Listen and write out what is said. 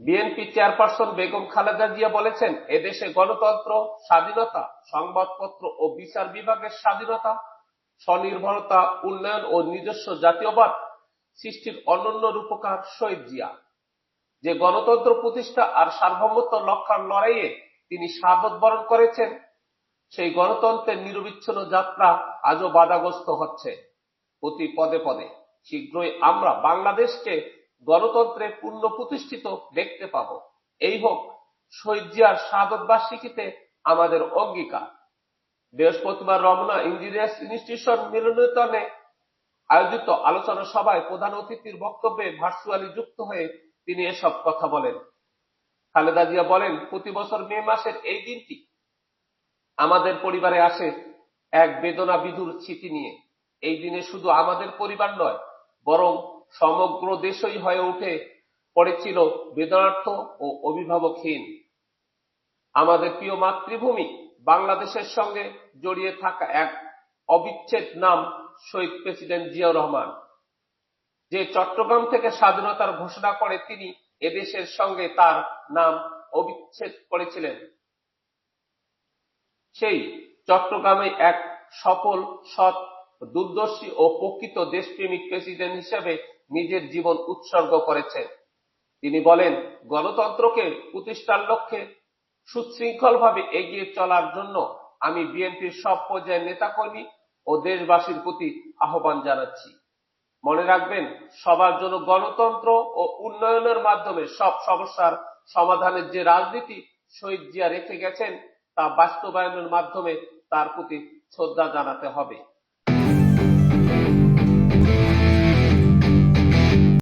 BNP chairperson Begum Khaleda Zia বলেছেন, এদেশে গণতন্ত্র, স্বাধীনতা, সংবাদপত্র ও বিচার বিভাগের স্বাধীনতা, স্বনির্ভরতা, উন্নয়ন ও নিজস্ব জাতীয়বাদ সৃষ্টির অনন্য রূপকার শহীদ জিয়া। যে গণতন্ত্র প্রতিষ্ঠা আর সার্বভৌমত্ব রক্ষার লড়াইয়ে তিনি শাহাদত বরণ করেছেন, সেই গণতন্ত্রের নিরবিচ্ছিন্ন যাত্রা আজও বাধাগ্রস্ত হচ্ছে। প্রতি পদে পদে, শীঘ্রই আমরা বাংলাদেশকে গণতন্ত্রে পূর্ণ প্রতিষ্ঠিত দেখতে পাব। এই হোক, শহীদ জিয়ার বার্ষিকীতে আমাদের অঙ্গীকার। বৃহস্পতিবার রমনা ইঞ্জিনিয়ার্স ইনস্টিটিউশন মিলনায়তনে আয়োজিত আলোচনা সভায় প্রধান অতিথির বক্তব্যে ভার্চুয়ালি যুক্ত হয়ে তিনি এসব কথা বলেন। খালেদা জিয়া বলেন, প্রতি বছর মে মাসের এই দিনটি আমাদের পরিবারে আসে এক বেদনা বিধুর স্মৃতি নিয়ে। এই দিনে শুধু আমাদের পরিবার নয়, বরং সমগ্র দেশই হয়ে উঠে পড়েছিল বেদনার্থ ও অভিভাবকহীন। আমাদের প্রিয় মাতৃভূমি বাংলাদেশের সঙ্গে জড়িয়ে থাকা এক অবিচ্ছেদ নাম শহীদ প্রেসিডেন্ট জিয়াউর রহমান। যে চট্টগ্রাম থেকে স্বাধীনতার ঘোষণা করে তিনি এদেশের সঙ্গে তার নাম অবিচ্ছেদ করেছিলেন। সেই চট্টগ্রামে এক সফল, সৎ, দূরদর্শী ও প্রকৃত দেশপ্রেমিক প্রেসিডেন্ট হিসেবে নিজের জীবন উৎসর্গ করেছেন তিনি বলেন, গণতন্ত্রকে প্রতিষ্ঠার লক্ষ্যে সুশৃঙ্খলভাবে এগিয়ে চলার জন্য আমি বিএনপির সব পর্যায়ের নেতাকর্মী ও দেশবাসীর প্রতি আহ্বান জানাচ্ছি। মনে রাখবেন, সবার জন্য গণতন্ত্র ও উন্নয়নের মাধ্যমে সব সমস্যার সমাধানের যে রাজনীতি শহীদ জিয়া রেখে গেছেন, তা বাস্তবায়নের মাধ্যমে তার প্রতি শ্রদ্ধা জানাতে হবে।